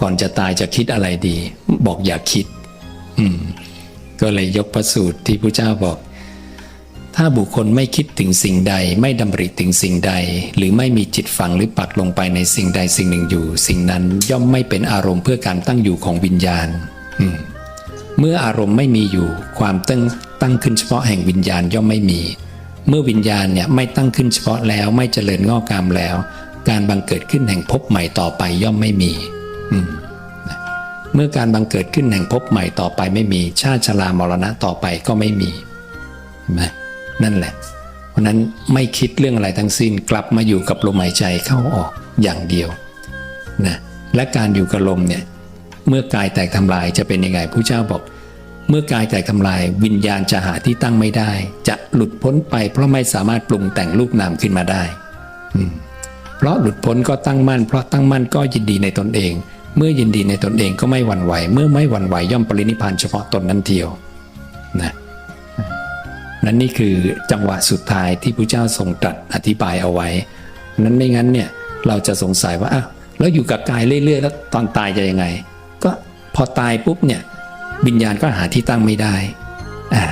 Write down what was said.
ก่อนจะตายจะคิดอะไรดี บอกอย่าคิด อืม ก็เลยยกพระสูตรที่พระเจ้าบอก ถ้าบุคคลไม่คิดถึงสิ่งใด ไม่ดำริถึงสิ่งใด หรือไม่มีจิตฝังหรือปักลงไปในสิ่งใดสิ่งหนึ่งอยู่ สิ่งนั้นย่อมไม่เป็นอารมณ์เพื่อการตั้งอยู่ของวิญญาณ อืมเมื่ออารมณ์ไม่มีอยู่ ความตั้งตั้งขึ้นเฉพาะแห่งวิญญาณย่อมไม่มี เมื่อวิญญาณเนี่ยไม่ตั้งขึ้นเฉพาะแล้วไม่เจริญงอกงามแล้ว การบังเกิดขึ้นแห่งภพใหม่ต่อไปย่อมไม่มี นะเมื่อการบังเกิดขึ้นแห่งภพใหม่ต่อไปไม่มี ชาติชรามรณะต่อไปก็ไม่มีเห็นไหมนั่นแหละ เพราะนั้นไม่คิดเรื่องอะไรทั้งสิ้นกลับมาอยู่กับลมหายใจเข้าออกอย่างเดียวนะและการอยู่กับลมเนี่ยเมื่อกายแตกทำลายจะเป็นยังไงผู้เจ้าบอก เมื่อกายแตกทำลาย วิญญาณจะหาที่ตั้งไม่ได้ จะหลุดพ้นไป เพราะไม่สามารถปรุงแต่งรูปนามขึ้นมาได้เพราะหลุดพ้นก็ตั้งมั่น เพราะตั้งมั่นก็ยินดีในตนเอง เมื่อยินดีในตนเองก็ไม่หวั่นไหว เมื่อไม่หวั่นไหวย่อมปรินิพานเฉพาะตนนั้นเทียวนะนั่นนี่คือจังหวะสุดท้ายที่พระเจ้าทรงตรัสอธิบายเอาไว้ นั้นไม่งั้นเนี่ยเราจะสงสัยว่าอ้าวแล้วอยู่กับกายเรื่อยๆ แล้วตอนตายจะยังไง ก็พอตายปุ๊บเนี่ยวิญญาณก็หาที่ตั้งไม่ได้อ่า